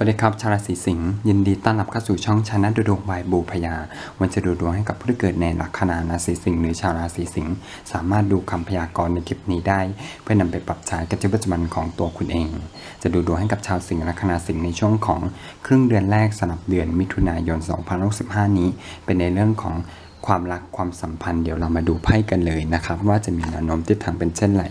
สวัสดีครับ ชาวราศีสิงห์ยินดีต้อนรับเข้าสู่ช่องชนะดูดวงบายบูพยา วันจะดูดวงให้กับผู้ที่เกิดในลัคนาราศีสิงห์หรือชาวราศีสิงห์สามารถดูคำพยากรณ์ในคลิปนี้ได้ เพื่อนำไปปรับใช้กับชีวิตประจำวันของตัวคุณเอง จะดูดวงให้กับชาวสิงห์ลัคนาสิงห์ในช่วงของครึ่งเดือนแรกสำหรับเดือนมิถุนายน 2065 นี้ เป็นในเรื่องของความรักความสัมพันธ์เดี๋ยวเรามาดูไพ่กันเลยนะครับว่าจะมีแนวโน้มทิศทางเป็นเช่นไร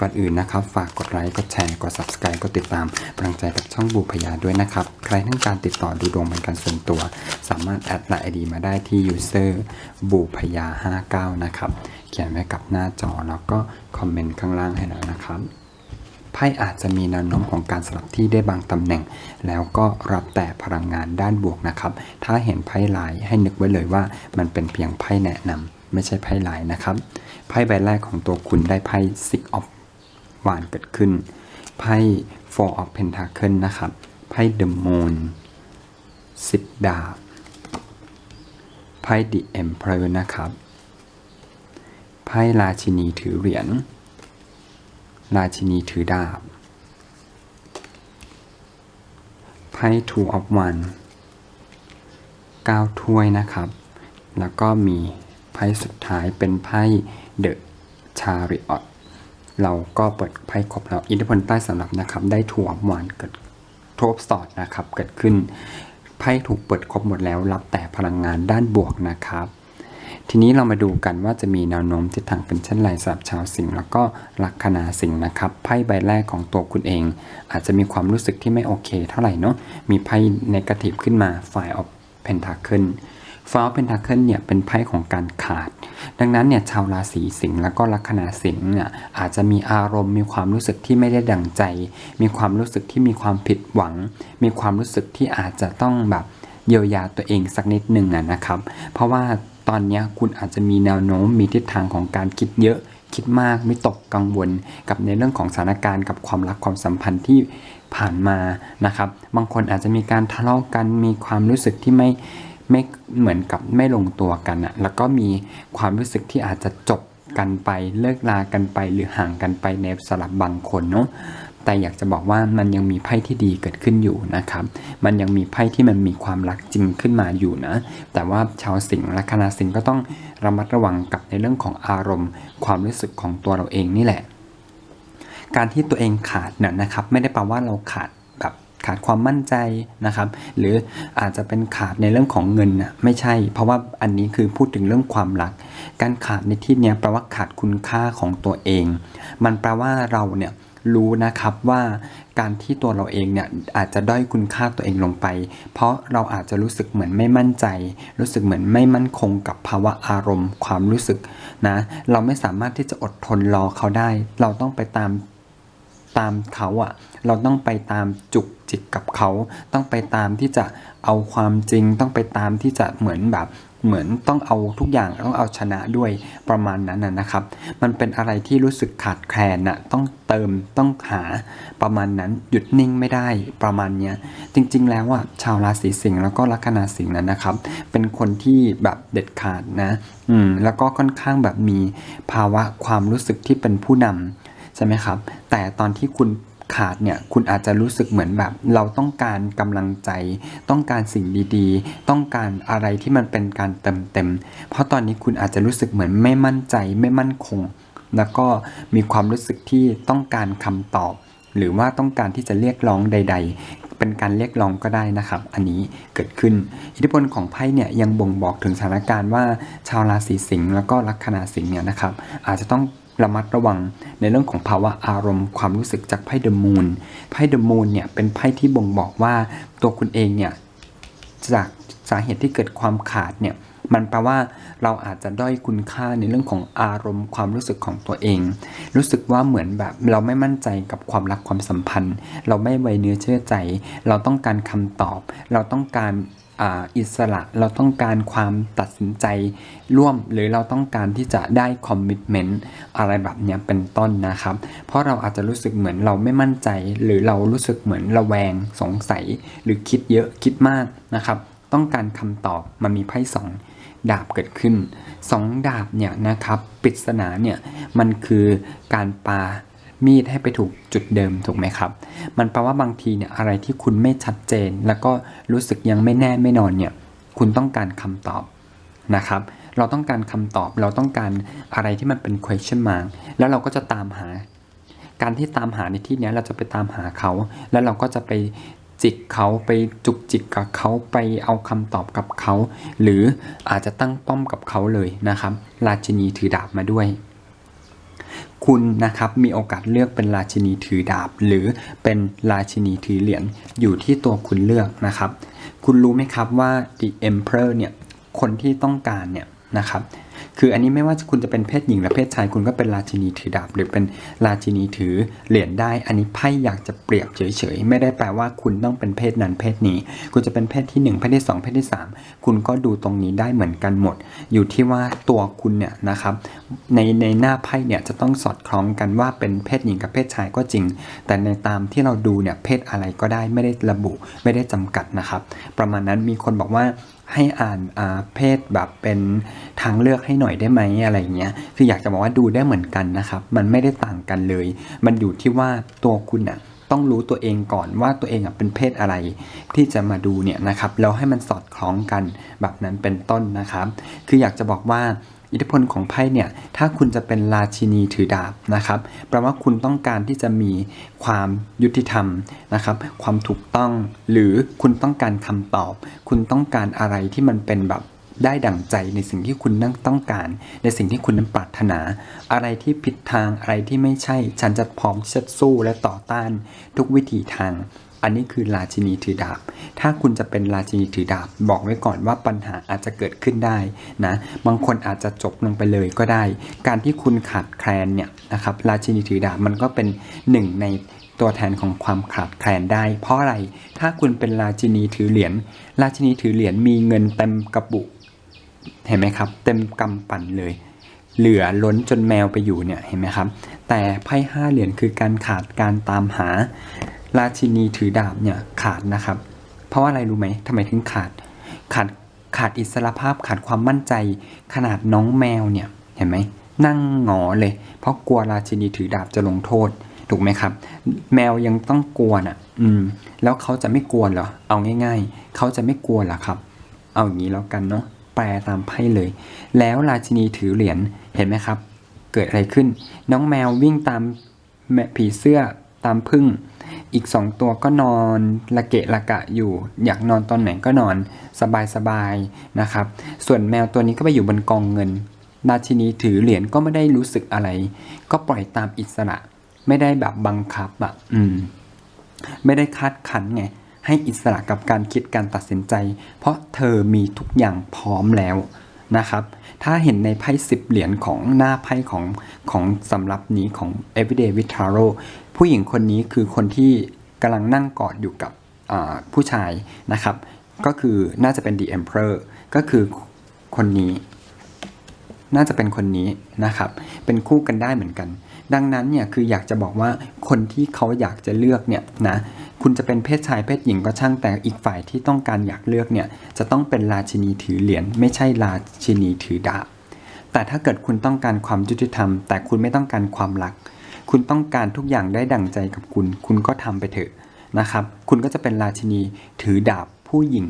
ก่อนอื่นนะครับ ฝากกดไลค์ กดแชร์ กด subscribe กดติดตามกำลังใจกับช่องบูพยาด้วยนะครับ ใครต้องการติดต่อดูดวงเป็นการส่วนตัว สามารถแอดไลน์ไอดีมาได้ที่ user บูพยา59 นะครับ เขียนไว้กับหน้าจอแล้วก็คอมเมนต์ข้างล่างให้แล้วนะครับไพ่อาจจะมีแนวโน้มของการสลับที่ได้บางตำแหน่ง แล้วก็รับแต่พลังงานด้านบวกนะครับ ถ้าเห็นไพ่ลายให้นึกไว้เลยว่า มันเป็นเพียงไพ่แนะนำไม่ใช่ไพ่ลายนะครับ ไพ่ใบแรกของตัวคุณได้ไพ่ Six of วานเกิดขึ้น ไพ่ Four of Pentacle นะครับ ไพ่ The Moon สิบดาบ ไพ่ The Emperor นะครับ ไพ่ราชินีถือเหรียญ ราชินีถือดาบ ไพ่ Two of One เก้าถ้วยนะครับ แล้วก็มีไพ่สุดท้ายเป็นไพ่ The Chariot เราก็เปิดไพ่ครบแล้วอิทธิพลใต้สำหรับนะครับ ได้ถูกหวานเกิดทบสอดนะครับ เกิดขึ้นไพ่ถูกเปิดครบหมดแล้ว รับแต่พลังงานด้านบวกนะครับ ทีนี้เรามาดูกันว่าจะมีแนวโน้มทิศทางเป็นเช่นไรสำหรับชาวสิงห์แล้วก็ลัคนาสิงห์นะครับไพ่ใบแรกของตัวคุณเอง อาจจะมีความรู้สึกที่ไม่โอเค เท่าไหร่เนาะมีไพ่ในกาทีฟขึ้นมา Five of Pentacle ฟา วเพนทาเคิลเนี่ยเป็นไพ่ของการขาด ดังนั้นเนี่ยชาวราศีสิงห์แล้วก็ลัคนาสิงห์เนี่ยอาจจะมีอารมณ์มีความรู้สึกที่ไม่ได้ดังใจ มีความรู้สึกที่มีความผิดหวัง มีความรู้สึกที่อาจจะต้องแบบเยียวยาตัวเองสักนิดหนึ่งะนะครับ เพราะว่าตอนนี้คุณอาจจะมีแนวโน้มมีทิศทางของการคิดเยอะคิดมากไม่ตกกังวลกับในเรื่องของสถานการณ์กับความรักความสัมพันธ์ที่ผ่านมานะครับ บางคนอาจจะมีการทะเลาะกันมีความรู้สึกที่ไม่ ไม่เหมือนกับไม่ลงตัวกันอะแล้วก็มีความรู้สึกที่อาจจะจบกันไปเลิกลากันไปหรือห่างกันไปในสลับบางคนเนาะแต่อยากจะบอกว่ามันยังมีไพ่ที่ดีเกิดขึ้นอยู่นะครับ มันยังมีไพ่ที่มันมีความรักจริงขึ้นมาอยู่นะ แต่ว่าชาวสิงห์และคณะสิงห์ก็ต้องระมัดระวังกับในเรื่องของอารมณ์ ความรู้สึกของตัวเราเองนี่แหละ การที่ตัวเองขาดเนี่ยนะครับ ไม่ได้แปลว่าเราขาด ขาดความมั่นใจนะครับหรืออาจจะเป็นขาดในเรื่องของเงินนะไม่ใช่ เพราะว่าอันนี้คือพูดถึงเรื่องความรัก การขาดในที่นี้แปลว่าขาดคุณค่าของตัวเอง มันแปลว่าเราเนี่ยรู้นะครับว่าการที่ตัวเราเองเนี่ยอาจจะด้อยคุณค่าตัวเองลงไป เพราะเราอาจจะรู้สึกเหมือนไม่มั่นใจ รู้สึกเหมือนไม่มั่นคงกับภาวะอารมณ์ ความรู้สึกนะเราไม่สามารถที่จะอดทนรอเขาได้ เราต้องไปตาม ตามเขาอะเราต้องไปตามจุกจิกกับเขา ต้องไปตามที่จะเอาความจริง ต้องไปตามที่จะเหมือนแบบเหมือนต้องเอาทุกอย่างต้องเอาชนะด้วยประมาณนั้นนะครับ มันเป็นอะไรที่รู้สึกขาดแคลนนะต้องเติมต้องหาประมาณนั้นหยุดนิ่งไม่ได้ประมาณเนี้ยจริงๆแล้วอะชาวราศีสิงห์แล้วก็ลัคนาสิงห์นั้นนะครับ เป็นคนที่แบบเด็ดขาดนะ อืมแล้วก็ค่อนข้างแบบมีภาวะความรู้สึกที่เป็นผู้นำ ใช่ไหมครับ แต่ตอนที่คุณขาดเนี่ยคุณอาจจะรู้สึกเหมือนแบบ เราต้องการกำลังใจ ต้องการสิ่งดีๆ ต้องการอะไรที่มันเป็นการเติมเต็ม เพราะตอนนี้คุณอาจจะรู้สึกเหมือนไม่มั่นใจไม่มั่นคง แล้วก็มีความรู้สึกที่ต้องการคำตอบ หรือว่าต้องการที่จะเรียกร้องใด ๆเป็นการเรียกร้องก็ได้นะครับ อันนี้เกิดขึ้น อิทธิพลของไพ่เนี่ยยังบ่งบอกถึงสถานการณ์ว่าชาวราศีสิงห์แล้วก็ลัคนาสิงห์เนี่ยนะครับอาจจะต้อง ระมัดระวังในเรื่องของภาวะอารมณ์ความรู้สึกจากไพ่เดอะมูนไพ่เดอะมูนเนี่ยเป็นไพ่ที่บ่งบอกว่าตัวคุณเองเนี่ยจากสาเหตุที่เกิดความขาดเนี่ยมันแปลว่าเราอาจจะด้อยคุณค่าในเรื่องของอารมณ์ความรู้สึกของตัวเอง รู้สึกว่าเหมือนแบบเราไม่มั่นใจกับความรักความสัมพันธ์ เราไม่ไวเนื้อเชื่อใจ เราต้องการคำตอบ เราต้องการ อิสระเราต้องการความตัดสินใจร่วม หรือเราต้องการที่จะได้คอมมิชเมนต์อะไรแบบนี้เป็นต้นนะครับ เพราะเราอาจจะรู้สึกเหมือนเราไม่มั่นใจ หรือเรารู้สึกเหมือนระแวงสงสัย หรือคิดเยอะคิดมากนะครับ ต้องการคำตอบมันมีไพ่สองดาบเกิดขึ้นสองดาบเนี่ยนะครับปริศนาเนี่ยมันคือการปา มีดให้ไปถูกจุดเดิมถูกไหมครับ มันแปลว่าบางทีเนี่ยอะไรที่คุณไม่ชัดเจน แล้วก็รู้สึกยังไม่แน่ไม่นอนเนี่ยคุณต้องการคำตอบนะครับ เราต้องการคำตอบเราต้องการอะไรที่มันเป็น question mark แล้วเราก็จะตามหา การที่ตามหาในที่เนี้ยเราจะไปตามหาเขา แล้วเราก็จะไปจิกเขาไปจุกจิกกับเขาไปเอาคำตอบกับเขา หรืออาจจะตั้งป้อมกับเขาเลยนะครับ ราชินีถือดาบมาด้วย คุณนะครับมีโอกาสเลือกเป็นราชินีถือดาบ หรือเป็นราชินีถือเหรียญอยู่ที่ตัวคุณเลือกนะครับ คุณรู้ไหมครับว่า the emperor เนี่ยคนที่ต้องการเนี่ยนะครับ คืออันนี้ไม่ว่าคุณจะเป็นเพศหญิงหรือเพศชายคุณก็เป็นราชินีถือดาบหรือเป็นราชินีถือเหรียญได้ อันนี้ไพ่อยากจะเปรียบเฉยๆ ไม่ได้แปลว่าคุณต้องเป็นเพศนั้นเพศนี้ คุณจะเป็นเพศที่หนึ่งเพศที่สองเพศที่สามคุณก็ดูตรงนี้ได้เหมือนกันหมด อยู่ที่ว่าตัวคุณเนี่ยนะครับในในหน้าไพ่เนี่ยจะต้องสอดคล้องกันว่าเป็นเพศหญิงกับเพศชายก็จริง แต่ในตามที่เราดูเนี่ยเพศอะไรก็ได้ไม่ได้ระบุไม่ได้จำกัดนะครับ ประมาณนั้นมีคนบอกว่า ให้อ่านเพศแบบเป็นทางเลือกให้หน่อยได้ไหมอะไรเงี้ย คืออยากจะบอกว่าดูได้เหมือนกันนะครับ มันไม่ได้ต่างกันเลย มันอยู่ที่ว่าตัวคุณอะต้องรู้ตัวเองก่อนว่าตัวเองอะเป็นเพศอะไร ที่จะมาดูเนี่ยนะครับแล้วให้มันสอดคล้องกันแบบนั้นเป็นต้นนะครับ คืออยากจะบอกว่า อิทธิพลของไพ่เนี่ยถ้าคุณจะเป็นราชินีถือดาบนะครับแปลว่าคุณต้องการที่จะมีความยุติธรรมนะครับ ความถูกต้องหรือคุณต้องการคำตอบ คุณต้องการอะไรที่มันเป็นแบบได้ดั่งใจในสิ่งที่คุณนั่งต้องการ ในสิ่งที่คุณนั้นปรารถนา อะไรที่ผิดทางอะไรที่ไม่ใช่ ฉันจะพร้อมที่จะสู้และต่อต้านทุกวิถีทาง อันนี้คือราชินีถือดาบ ถ้าคุณจะเป็นราชินีถือดาบ บอกไว้ก่อนว่าปัญหาอาจจะเกิดขึ้นได้นะ บางคนอาจจะจบลงไปเลยก็ได้ การที่คุณขาดแคลนเนี่ยนะครับ ราชินีถือดาบมันก็เป็นหนึ่งในตัวแทนของความขาดแคลนได้ เพราะอะไร ถ้าคุณเป็นราชินีถือเหรียญ ราชินีถือเหรียญมีเงินเต็มกระปุก เห็นไหมครับ เต็มกำปั่นเลย เหลือล้นจนแมวไปอยู่เนี่ย เห็นไหมครับ แต่ไพ่ห้าเหรียญคือการขาดการตามหา ราชินีถือดาบเนี่ยขาดนะครับ เพราะว่าอะไรรู้ไหมทำไมถึงขาด ขาดขาดอิสรภาพขาดความมั่นใจ ขนาดน้องแมวเนี่ยเห็นไหมนั่งหงอเลย เพราะกลัวราชินีถือดาบจะลงโทษถูกไหมครับ แมวยังต้องกลัวน่ะ อืม แล้วเขาจะไม่กลัวเหรอ เอาง่ายๆ เขาจะไม่กลัวเหรอครับ เอาอย่างนี้แล้วกันเนาะแปลตามไพ่เลย แล้วราชินีถือเหรียญเห็นไหมครับ เกิดอะไรขึ้น น้องแมววิ่งตามแมผีเสื้อตามพึ่ง อีกสองตัวก็นอนละเกะละกะอยู่ อยากนอนตอนไหนก็นอนสบายสบายๆนะครับ ส่วนแมวตัวนี้ก็ไปอยู่บนกองเงินราชินีถือเหรียญก็ไม่ได้รู้สึกอะไร ก็ปล่อยตามอิสระ ไม่ได้แบบบังคับอะอืม ไม่ได้คาดขันไง ให้อิสระกับการคิดการตัดสินใจ เพราะเธอมีทุกอย่างพร้อมแล้วนะครับ ถ้าเห็นในไพ่สิบเหรียญของหน้าไพ่ของของสำรับนี้ของ Everyday with Tarot ผู้หญิงคนนี้คือคนที่กำลังนั่งกอดอยู่กับผู้ชายนะครับ ก็คือน่าจะเป็น The Emperor ก็คือคนนี้ น่าจะเป็นคนนี้นะครับ เป็นคู่กันได้เหมือนกัน ดังนั้นเนี่ยคืออยากจะบอกว่าคนที่เขาอยากจะเลือกเนี่ยนะ คุณจะเป็นเพศชายเพศหญิงก็ช่างแต่อีกฝ่ายที่ต้องการอยากเลือกเนี่ยจะต้องเป็นราชินีถือเหรียญไม่ใช่ราชินีถือดาบแต่ถ้าเกิดคุณต้องการความยุติธรรม แต่คุณไม่ต้องการความรัก คุณต้องการทุกอย่างได้ดั่งใจกับคุณ คุณก็ทำไปเถอะนะครับ คุณก็จะเป็นราชินีถือดาบผู้หญิง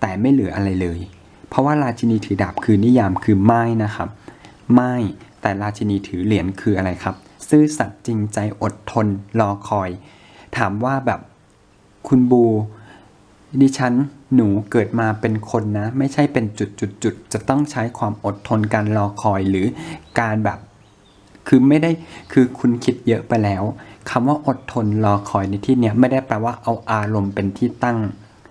แต่ไม่เหลืออะไรเลย เพราะว่าราชินีถือดาบคือนิยามคือไม้นะครับ ไม่แต่ราชินีถือเหรียญคืออะไรครับ ซื่อสัตย์จริงใจอดทนรอคอย ถามว่าแบบ คุณบู ดิฉัน หนูเกิดมาเป็นคนนะ ไม่ใช่เป็นจุดจุดจุดๆจะต้องใช้ความอดทนการรอคอยหรือการแบบ คือไม่ได้คือคุณคิดเยอะไปแล้วคำว่าอดทนรอคอยในที่เนี้ยไม่ได้แปลว่าเอาอารมณ์เป็นที่ตั้ง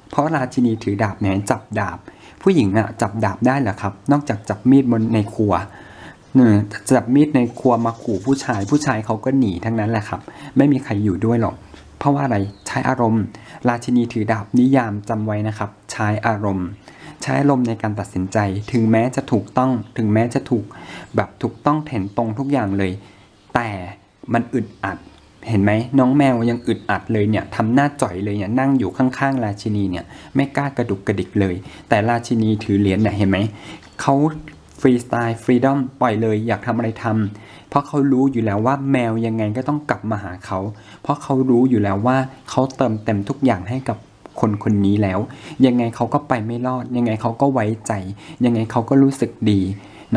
เพราะราชินีถือดาบเนี่ยจับดาบ ผู้หญิงอะจับดาบได้เหรอครับ นอกจากจับมีดบนในครัวเนี่ยจับมีดในครัวมาขู่ผู้ชาย ผู้ชายเขาก็หนีทั้งนั้นแหละครับ ไม่มีใครอยู่ด้วยหรอก เพราะว่าอะไรใช้อารมณ์ ราชินีถือดาบนิยามจำไว้นะครับ ใช้อารมณ์ ใช้อารมณ์ในการตัดสินใจ ถึงแม้จะถูกต้อง ถึงแม้จะถูกแบบถูกต้องเห็นตรงทุกอย่างเลย แต่มันอึดอัด เห็นไหมน้องแมวยังอึดอัดเลยเนี่ยทำหน้าจ่อยเลยเนี่ยนั่งอยู่ข้างๆ ราชินีเนี่ยไม่กล้ากระดุกกระดิกเลย แต่ราชินีถือเหรียญเนี่ยเห็นไหมเขา ฟรีสไตล์ฟรีดอมปล่อยเลยอยากทำอะไรทำเพราะเขารู้อยู่แล้วว่าแมวยังไงก็ต้องกลับมาหาเขา เพราะเขารู้อยู่แล้วว่าเขาเติมเต็มทุกอย่างให้กับคนคนนี้แล้ว ยังไงเขาก็ไปไม่รอด ยังไงเขาก็ไว้ใจ ยังไงเขาก็รู้สึกดี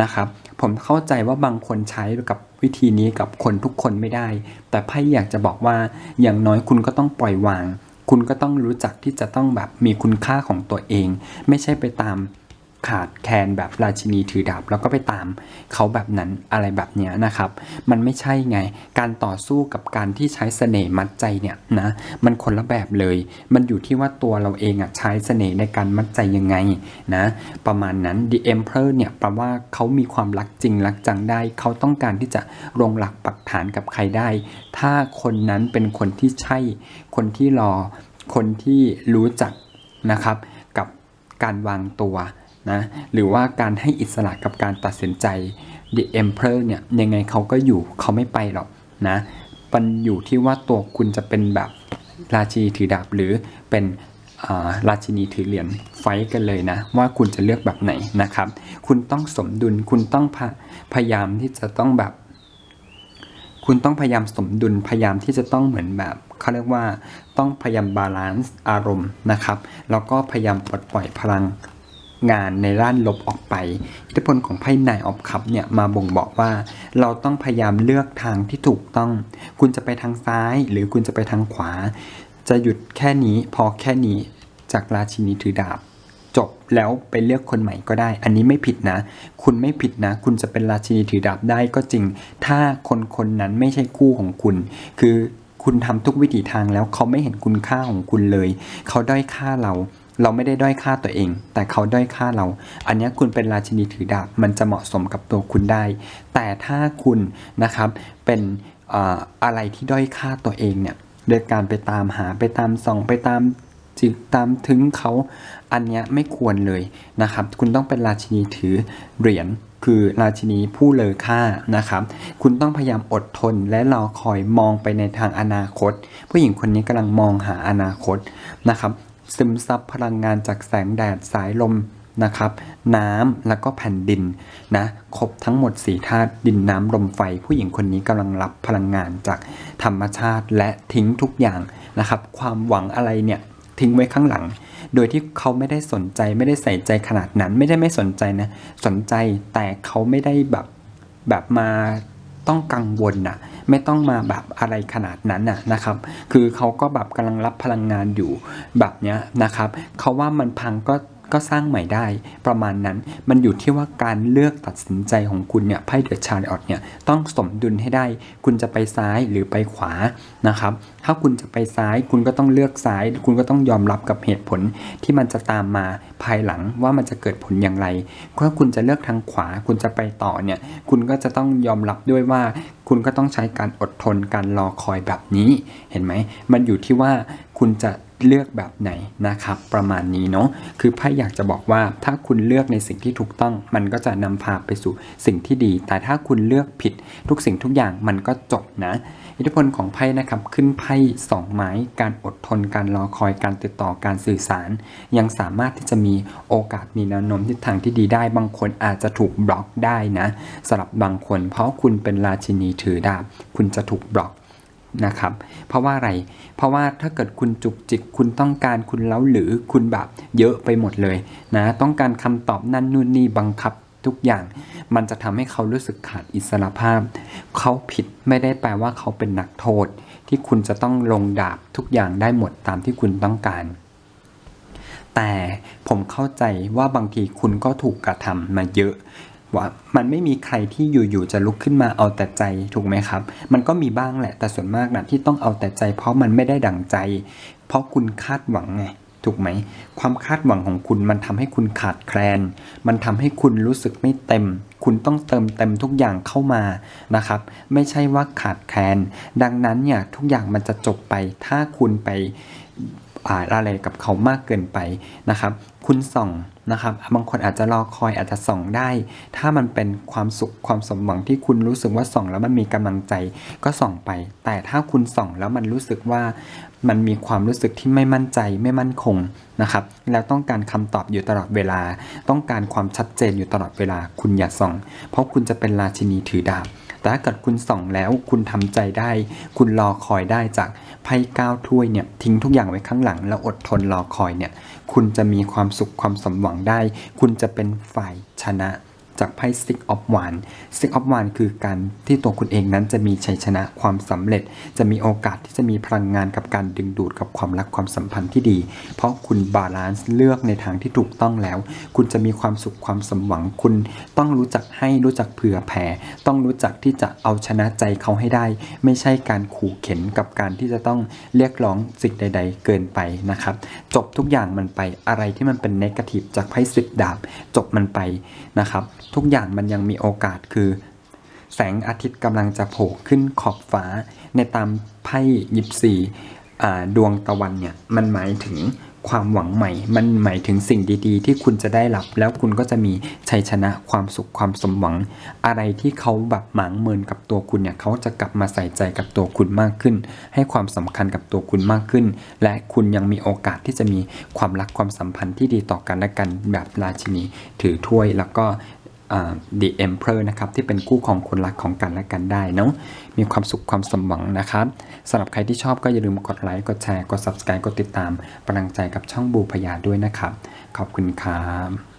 นะครับ ผมเข้าใจว่าบางคนใช้กับวิธีนี้กับคนทุกคนไม่ได้ แต่ไพ่อยากจะบอกว่าอย่างน้อยคุณก็ต้องปล่อยวาง คุณก็ต้องรู้จักที่จะต้องแบบมีคุณค่าของตัวเอง ไม่ใช่ไปตาม ขาดแคลนแบบราชินีถือดาบ แล้วก็ไปตามเขาแบบนั้นอะไรแบบเนี้ยนะครับ มันไม่ใช่ไง การต่อสู้กับการที่ใช้เสน่ห์มัดใจเนี่ยนะมันคนละแบบเลย มันอยู่ที่ว่าตัวเราเองอะใช้เสน่ห์ในการมัดใจยังไงนะประมาณนั้น The Emperor เนี่ยแปลว่าเขามีความรักจริงรักจังได้ เขาต้องการที่จะลงหลักปักฐานกับใครได้ ถ้าคนนั้นเป็นคนที่ใช่ คนที่รอ คนที่รู้จักนะครับ กับการวางตัว นะหรือว่าการให้อิสระกับการตัดสินใจ The Emperor เนี่ยยังไงเขาก็อยู่เขาไม่ไปหรอกนะมันอยู่ที่ว่าตัวคุณจะเป็นแบบราชีถือดาบหรือเป็นราชินีถือเหรียญไฟท์กันเลยนะ ว่าคุณจะเลือกแบบไหนนะครับ คุณต้องสมดุลคุณต้องพพยายามที่จะต้องแบบ คุณต้องพยายามสมดุลพยายามที่จะต้องเหมือนแบบเขาเรียกว่าต้องพยายามบาลานซ์อารมณ์นะครับ แล้วก็พยายามปลดปล่อยพลัง งานในด้านลบออกไป อิทธิพลของไพ่นายออฟคัพเนี่ยมาบ่งบอกว่า เราต้องพยายามเลือกทางที่ถูกต้อง คุณจะไปทางซ้าย หรือคุณจะไปทางขวา จะหยุดแค่นี้พอแค่นี้จากราชินีถือดาบ จบแล้วไปเลือกคนใหม่ก็ได้ อันนี้ไม่ผิดนะ คุณไม่ผิดนะ คุณจะเป็นราชินีถือดาบได้ก็จริง ถ้าคนคนนั้นไม่ใช่คู่ของคุณ คือคุณทำทุกวิถีทางแล้วเขาไม่เห็นคุณค่าของคุณเลย เขาด้อยค่าเรา เราไม่ได้ด้อยค่าตัวเอง แต่เขาด้อยค่าเรา อันนี้คุณเป็นราชินีถือดาบมันจะเหมาะสมกับตัวคุณได้ แต่ถ้าคุณนะครับเป็นออะไรที่ด้อยค่าตัวเองเนี่ยโดยการไปตามหาไปตามส่องไปตามจิกตามถึงเขาอันนี้ไม่ควรเลยนะครับ คุณต้องเป็นราชินีถือเหรียญคือราชินีผู้เลอค่านะครับ คุณต้องพยายามอดทนและรอคอยมองไปในทางอนาคต ผู้หญิงคนนี้กำลังมองหาอนาคตนะครับ ซึมซับพลังงานจากแสงแดดสายลมนะครับ น้ำแล้วก็แผ่นดินนะครบทั้งหมดสี่ธาตุดินน้ำลมไฟ ผู้หญิงคนนี้กำลังรับพลังงานจากธรรมชาติและทิ้งทุกอย่างนะครับ ความหวังอะไรเนี่ยทิ้งไว้ข้างหลัง โดยที่เขาไม่ได้สนใจไม่ได้ใส่ใจขนาดนั้น ไม่ได้ไม่สนใจนะ สนใจแต่เขาไม่ได้แบบแบบมา ต้องกังวลน่ะไม่ต้องมาแบบอะไรขนาดนั้นน่ะนะครับ คือเขาก็แบบกำลังรับพลังงานอยู่แบบเนี้ยนะครับเขาว่ามันพังก็ ก็สร้างใหม่ได้ประมาณนั้นมันอยู่ที่ว่าการเลือกตัดสินใจของคุณเนี่ยไพ่เดอะชาริออตเนี่ยต้องสมดุลให้ได้ คุณจะไปซ้ายหรือไปขวานะครับถ้าคุณจะไปซ้ายคุณก็ต้องเลือกซ้าย คุณก็ต้องยอมรับกับเหตุผลที่มันจะตามมาภายหลังว่ามันจะเกิดผลอย่างไรถ้าคุณจะเลือกทางขวา คุณจะไปต่อเนี่ยคุณก็จะต้องยอมรับด้วยว่า คุณก็ต้องใช้การอดทนการรอคอยแบบนี้เห็นไหมมันอยู่ที่ว่าคุณจะ เลือกแบบไหนนะครับ ประมาณนี้เนาะคือไพ่อยากจะบอกว่าถ้าคุณเลือกในสิ่งที่ถูกต้อง มันก็จะนำพาไปสู่สิ่งที่ดี แต่ถ้าคุณเลือกผิดทุกสิ่งทุกอย่างมันก็จบนะ อิทธิพลของไพ่นะครับขึ้นไพ่สองไม้ การอดทนการรอคอยการติดต่อการสื่อสาร ยังสามารถที่จะมีโอกาสมีแนวโน้มทิศทางที่ดีได้ บางคนอาจจะถูกบล็อกได้นะสำหรับบางคน เพราะคุณเป็นราชินีถือดาบคุณจะถูกบล็อก นะครับ เพราะว่าอะไร เพราะว่าถ้าเกิดคุณจุกจิกคุณต้องการคุณเล้าหรือคุณแบบเยอะไปหมดเลยนะต้องการคำตอบนั่นนู่นนี่บังคับทุกอย่าง มันจะทำให้เขารู้สึกขาดอิสระภาพ เขาผิดไม่ได้แปลว่าเขาเป็นนักโทษ ที่คุณจะต้องลงดาบทุกอย่างได้หมดตามที่คุณต้องการแต่ผมเข้าใจว่าบางทีคุณก็ถูกกระทำมาเยอะ ว่ามันไม่มีใครที่อยู่ๆจะลุกขึ้นมาเอาแต่ใจถูกไหมครับ มันก็มีบ้างแหละ แต่ส่วนมากนะที่ต้องเอาแต่ใจ เพราะมันไม่ได้ดั่งใจ เพราะคุณคาดหวังไงถูกไหม ความคาดหวังของคุณมันทำให้คุณขาดแคลน มันทำให้คุณรู้สึกไม่เต็ม คุณต้องเติมเต็มทุกอย่างเข้ามานะครับ ไม่ใช่ว่าขาดแคลน ดังนั้นเนี่ยทุกอย่างมันจะจบไป ถ้าคุณไปอะไรกับเขามากเกินไปนะครับ คุณส่อง นะครับ บางคนอาจจะรอคอยอาจจะส่องได้ ถ้ามันเป็นความสุขความสมหวังที่คุณรู้สึกว่าส่องแล้วมันมีกำลังใจก็ส่องไป แต่ถ้าคุณส่องแล้วมันรู้สึกว่ามันมีความรู้สึกที่ไม่มั่นใจไม่มั่นคงนะครับ แล้วต้องการคำตอบอยู่ตลอดเวลา ต้องการความชัดเจนอยู่ตลอดเวลา คุณอย่าส่อง เพราะคุณจะเป็นราชินีถือดาบ แต่ถ้าเกิดคุณส่องแล้วคุณทำใจได้ คุณรอคอยได้จากไพ่เก้าถ้วยเนี่ยทิ้งทุกอย่างไว้ข้างหลัง แล้วอดทนรอคอยเนี่ยคุณจะมีความสุขความสมหวังได้ คุณจะเป็นฝ่ายชนะ จากไพ่ Six of Wands Six of Wands คือการที่ตัวคุณเองนั้นจะมีชัยชนะความสำเร็จ จะมีโอกาสที่จะมีพลังงานกับการดึงดูดกับความรักความสัมพันธ์ที่ดี เพราะคุณบาลานซ์เลือกในทางที่ถูกต้องแล้ว คุณจะมีความสุขความสมหวังคุณต้องรู้จักให้รู้จักเผื่อแผ่ ต้องรู้จักที่จะเอาชนะใจเขาให้ได้ ไม่ใช่การขู่เข็นกับการที่จะต้องเรียกร้องสิ่งใด ๆ เกินไปนะครับจบทุกอย่างมันไปอะไรที่มันเป็นเนกาทีฟจากไพ่สิบดาบจบมันไปนะครับทุกอย่างมันยังมีโอกาสคือ แสงอาทิตย์กำลังจะโผล่ขึ้นขอบฟ้า ในตามไพ่ยิปซีอ่ดวงตะวันเนี่ยมันหมายถึงความหวังใหม่ มันหมายถึงสิ่งดีๆ ที่คุณจะได้รับ แล้วคุณก็จะมีชัยชนะความสุขความสมหวัง อะไรที่เขาแบบหมางเมินกับตัวคุณเนี่ยเขาจะกลับมาใส่ใจกับตัวคุณมากขึ้น ให้ความสำคัญกับตัวคุณมากขึ้น และคุณยังมีโอกาสที่จะมีความรักความสัมพันธ์ที่ดีต่อกันและกันแบบราชินีถือถ้วย แล้วก็ The Emperor นะครับที่เป็นคู่ของคนรักของกันและกันได้เนาะมีความสุขความสมหวังนะครับสำหรับใครที่ชอบก็อย่าลืมกดไลค์กดแชร์กด Subscribe กดติดตามกำลังใจกับช่องบูพยาด้วยนะครับ ขอบคุณครับ